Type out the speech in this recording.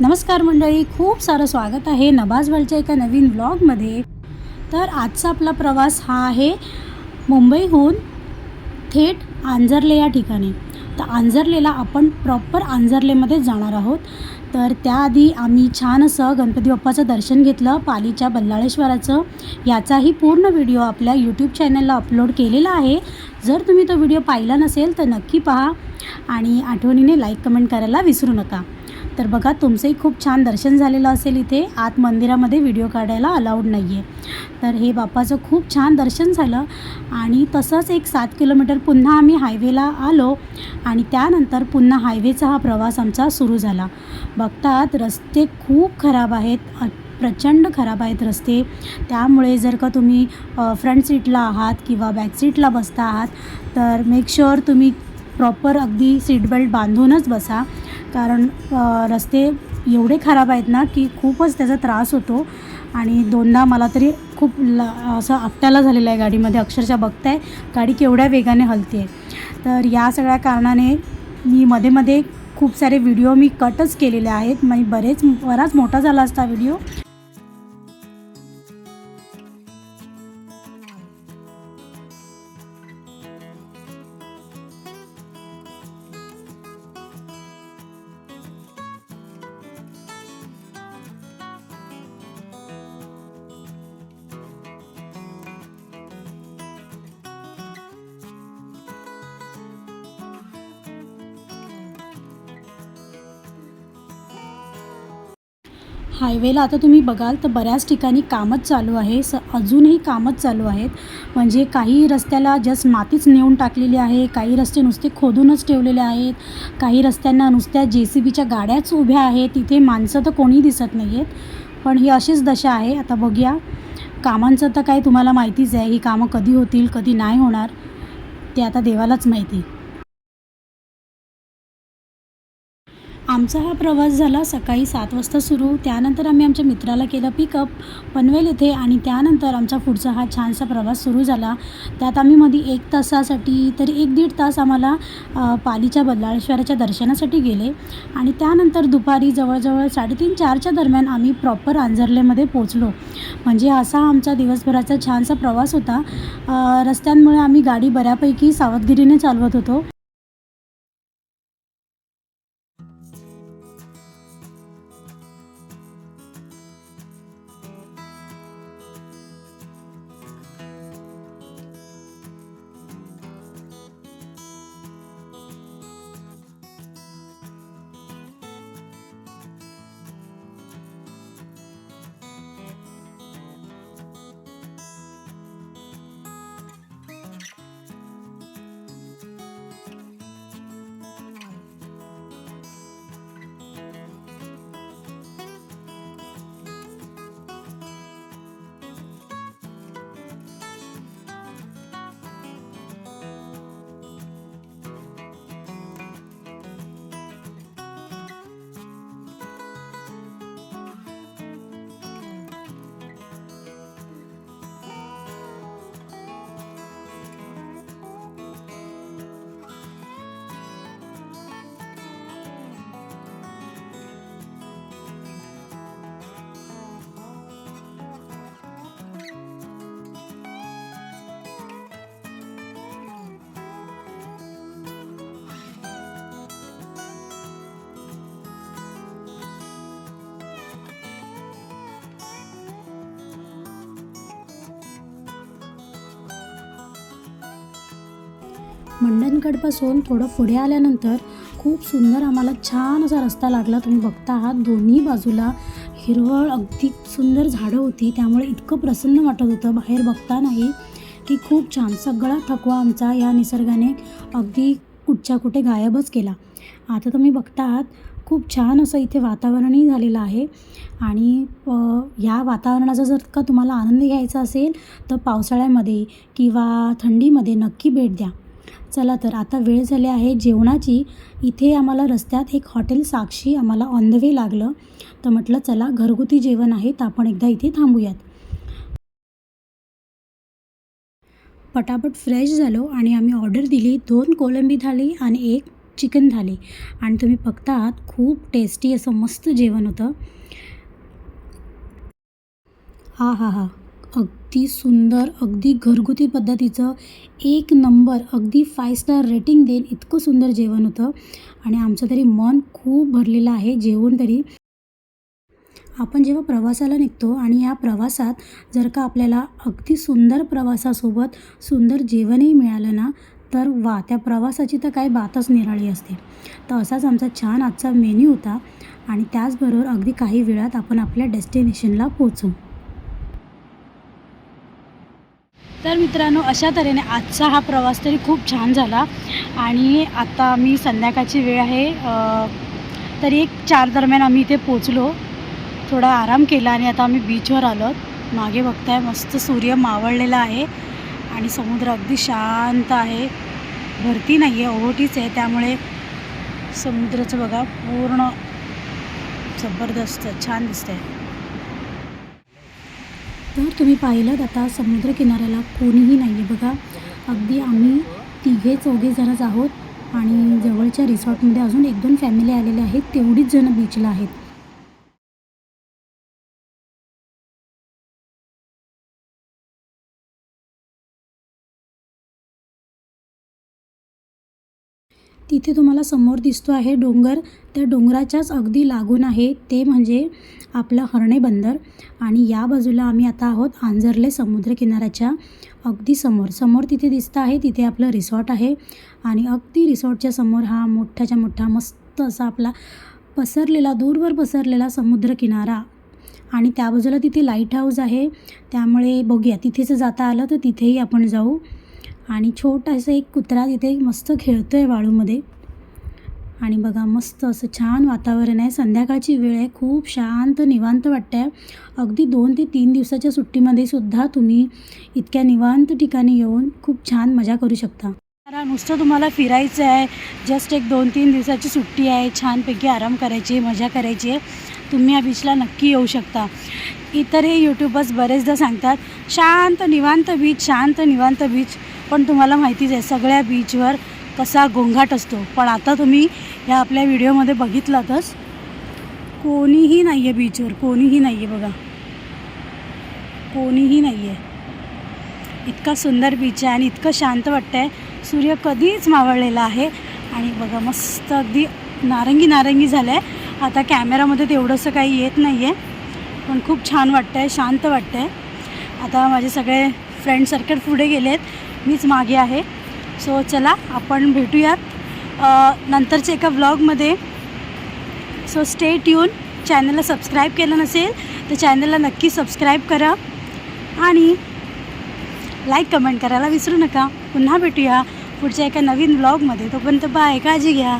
नमस्कार मंडळी खूप सारं स्वागत आहे नबाज वर्ल्डच्या एका नवीन व्लॉगमध्ये तर आजचा आपला प्रवास हा आहे मुंबईहून थेट आंजर्ले या ठिकाणी. तर आंजर्लेला आपण प्रॉपर आंजर्लेमध्ये जाणार आहोत. तर त्याआधी आम्ही छान असं गणपती बाप्पाचं दर्शन घेतलं पालीच्या बल्लाळेश्वराचं. याचाही पूर्ण व्हिडिओ आपल्या यूट्यूब चॅनलला अपलोड केलेला आहे. जर तुम्ही तो व्हिडिओ पाहिला नसेल तर नक्की पहा. आणि आठवणीने लाईक कमेंट करायला विसरू नका. तर बघा तुमचंही खूप छान दर्शन झालेलं असेल इथे. आत मंदिरामध्ये व्हिडिओ काढायला अलाउड नाही आहे तर हे बाप्पाचं खूप छान दर्शन झालं. आणि तसंच एक सात किलोमीटर पुन्हा आम्ही हायवेला आलो. आणि त्यानंतर पुन्हा हायवेचा हा प्रवास आमचा सुरू झाला. बघतात रस्ते खूप खराब आहेत. प्रचंड खराब आहेत रस्ते. त्यामुळे जर का तुम्ही फ्रंट सीटला आहात किंवा बॅक सीटला बसता आहात तर मेक शुअर तुम्ही प्रॉपर अगदी सीट बेल्ट बांधूनच बसा. कारण रस्ते एवढे खराब आहेत ना की खूपच त्याचा त्रास होतो. आणि दोनदा मला तरी खूप ल असं आपट्याला झालेलं आहे गाडीमध्ये अक्षरशः बघताय गाडी केवढ्या वेगाने हलते तर या सगळ्या कारणाने मी मध्ये मध्ये खूप सारे व्हिडिओ मी कटच केलेले आहेत. म्हणजे बरेच बराच मोठा झाला असता व्हिडिओ. हायवेला आता तुम्ही बघाल तर बऱ्याच ठिकाणी कामच चालू आहे. स अजूनही कामच चालू आहेत. म्हणजे काही रस्त्याला जस्ट मातीच नेऊन टाकलेली आहे काही रस्ते नुसते खोदूनच ठेवलेले आहेत काही रस्त्यांना नुसत्या जे सी बीच्या गाड्याच उभ्या आहेत तिथे माणसं तर कोणी दिसत नाही आहेत पण ही अशीच दशा आहे. आता बघूया. कामांचं तर काय तुम्हाला माहितीच आहे. ही कामं कधी होतील कधी नाही होणार ते आता देवालाच माहिती. आमचा हा प्रवास झाला सकाळी सात वाजता सुरू. त्यानंतर आम्ही आमच्या मित्राला केलं पिकअप पनवेल येथे आणि त्यानंतर आमचा पुढचा हा छानसा प्रवास सुरू झाला. त्यात आम्ही मध्ये एक तासासाठी तरी एक दीड तास आम्हाला पालीच्या बल्लाळेश्वराच्या दर्शनासाठी गेले. आणि त्यानंतर दुपारी जवळजवळ साडेतीन चारच्या दरम्यान आम्ही प्रॉपर आंजर्लेमध्ये पोचलो म्हणजे असा आमचा दिवसभराचा छानसा प्रवास होता. रस्त्यांमुळे आम्ही गाडी बऱ्यापैकी सावधगिरीने चालवत होतो. मंडणगडपासून थोडं पुढे आल्यानंतर खूप सुंदर आम्हाला छान असा रस्ता लागला. तुम्ही बघता आहात दोन्ही बाजूला हिरवळ अगदी सुंदर झाडं होती. त्यामुळे इतकं प्रसन्न वाटत होतं. बाहेर बघतानाही की खूप छान. सगळा थकवा आमचा या निसर्गाने अगदी कुठच्या कुठे गायबच केला. आता तुम्ही बघता आहात खूप छान असं इथे वातावरणही झालेलं आहे. आणि या वातावरणाचा जर का तुम्हाला आनंद घ्यायचा असेल तर पावसाळ्यामध्ये किंवा थंडीमध्ये नक्की भेट द्या. चला तर आता वेळ झाली आहे जेवणाची. इथे आम्हाला रस्त्यात एक हॉटेल साक्षी आम्हाला ऑन द वे लागलं. तर म्हटलं चला घरगुती जेवण आहे तर आपण एकदा इथे थांबूयात. पटापट फ्रेश झालो आणि आम्ही ऑर्डर दिली. दोन कोलंबी थाळी आणि एक चिकन थाली आणि तुम्ही बघता आहात खूप टेस्टी असं मस्त जेवण होतं. हा हा हा अगदी सुंदर अगदी घरगुती पद्धतीचं एक नंबर अगदी फाय स्टार रेटिंग देईल. इतकं सुंदर जेवण होतं. आणि आमचं तरी मन खूप भरलेलं आहे जेवण तरी. आपण जेव्हा प्रवासाला निघतो आणि या प्रवासात जर का आपल्याला अगदी सुंदर प्रवासासोबत सुंदर जेवणही मिळालं ना तर वा त्या प्रवासाची तर काही बातच निराळी असते. तर असाच आमचा छान आजचा मेन्यू होता. आणि त्याचबरोबर अगदी काही वेळात आपण आपल्या डेस्टिनेशनला पोचू तर मित्रांनो अशा तऱ्हेने आजचा हा प्रवास तरी खूप छान झाला. आणि आता आम्ही संध्याकाळची वेळ आहे. तरी एक चार दरम्यान आम्ही इथे पोचलो थोडा आराम केला आणि आता आम्ही बीचवर आलो. मागे बघताय मस्त सूर्य मावळलेला आहे आणि समुद्र अगदी शांत आहे. भरती नाही आहे ओहोटीच आहे. त्यामुळे समुद्राचं बघा पूर्ण जबरदस्त छान दिसतंय. तर तुम्ही पाहिलं आता समुद्रकिनाऱ्याला कोणीही नाही आहे बघा. अगदी आम्ही तिघे चौघे जणच आहोत आणि जवळच्या रिसॉर्टमध्ये अजून एक दोन फॅमिली आलेल्या आहेत. तेवढीच जणं बीचला आहेत. तिथे तुम्हाला समोर दिसतो आहे डोंगर. त्या डोंगराच्याच अगदी लागून आहे ते म्हणजे आपलं हर्णे बंदर. आणि या बाजूला आम्ही आता आहोत आंजर्ले समुद्रकिनाऱ्याच्या अगदी समोर. समोर तिथे दिसतं आहे तिथे आपलं रिसॉर्ट आहे. आणि अगदी रिसॉर्टच्या समोर हा मोठ्याच्या मोठा मस्त असा आपला पसरलेला दूरवर पसरलेला समुद्रकिनारा आणि त्या बाजूला तिथे लाइट हाऊस आहे. त्यामुळे बघूया तिथेच जाता आलं तर तिथेही आपण जाऊ. आणि छोटासा एक कुत्रा तिथे मस्त खेळतो आहे वाळूमध्ये. आणि बघा मस्त असं छान वातावरण आहे. संध्याकाळची वेळ आहे. खूप शांत निवांत वाटतं आहे अगदी दोन ते तीन दिवसाच्या सुट्टीमध्ये सुद्धा तुम्ही इतक्या निवांत ठिकाणी येऊन खूप छान मजा करू शकता. नुसतं तुम्हाला फिरायचं आहे. जस्ट एक दोन तीन दिवसाची सुट्टी आहे. छानपैकी आराम करायची आहे मजा करायची आहे. तुम्ही या बीचला नक्की येऊ शकता. इतरही यूट्यूबर्स बरेचदा सांगतात शांत निवांत बीच शांत निवांत बीच पण तुम्हाला माहितीच आहे सगळ्या बीचवर कसा गोंगाट असतो. पण आता तुम्ही ह्या आपल्या व्हिडिओमध्ये बघितलातच कोणीही नाही आहे बीचवर कोणीही नाही आहे बघा. कोणीही नाही आहे इतका सुंदर बीच आहे आणि इतकं शांत वाटतं आहे सूर्य कधीच मावळलेला आहे. आणि बघा मस्त अगदी नारंगी नारंगी झालं आहे आता कॅमेरामध्ये तेवढंसं काही येत नाही आहे पण खूप छान वाटतं आहे शांत वाटतं आहे आता माझे सगळे फ्रेंड सर्कल पुढे गेले आहेत मीच मागे आहे. सो चला आपण भेटूयात. नंतरच्या एका व्लॉगमध्ये सो स्टे ट्यून चॅनलला सबस्क्राईब केलं नसेल तर चॅनलला नक्की सबस्क्राईब करा. आणि लाईक कमेंट करायला विसरू नका. पुन्हा भेटूया पुढच्या एका नवीन ब्लॉगमध्ये तोपर्यंत बाय काळजी घ्या.